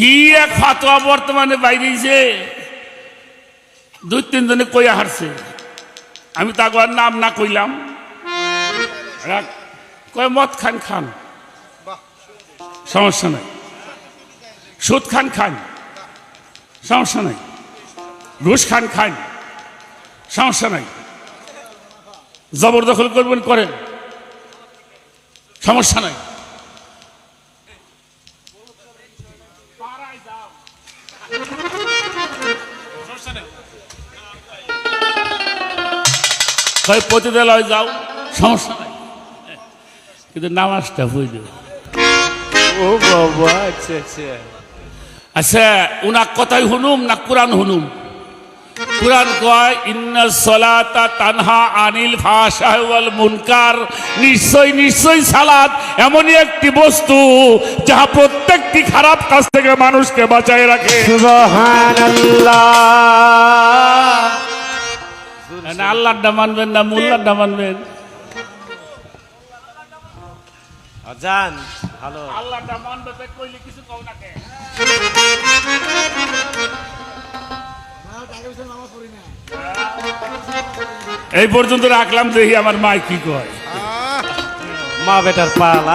কি এক ফাতোয়া বর্তমানে বাইরেছে? দুই, তিন জনে কইয়া হারছে। আমি তাকে আর নাম না কইলাম। কয়, মদ খান খান। সমস্যা নাই। সুদ খান খান। সমস্যা নাই। ঘুষ খান খান। সমস্যা নাই। জবরদখল করবেন, করেন। সমস্যা নাই। হয় পতিতালয় যাও সমস্যা নাই। কিন্তু নামাজটা ও বাবা আচ্ছা আচ্ছা। আচ্ছা উনা কথাই শুনুম না কোরআন শুনুম? কোরআন কয় ইন্না সলাতা তানহা আনিল ওয়াল মুনকার। নিশ্চয় নিশ্চয় সালাত এমনই একটি বস্তু যাহা প্রত্যেকটি খারাপ কাজ থেকে মানুষকে বাঁচায় রাখে? আল্লাহটা মানবেন না মোল্লারটা মানবেন। আজান ভালো। আল্লাহটা মানবে কইলে কিছু কও না কে? এই পর্যন্ত রাখলাম দেখি আমার মা কি কয়। মা বেটার পালা।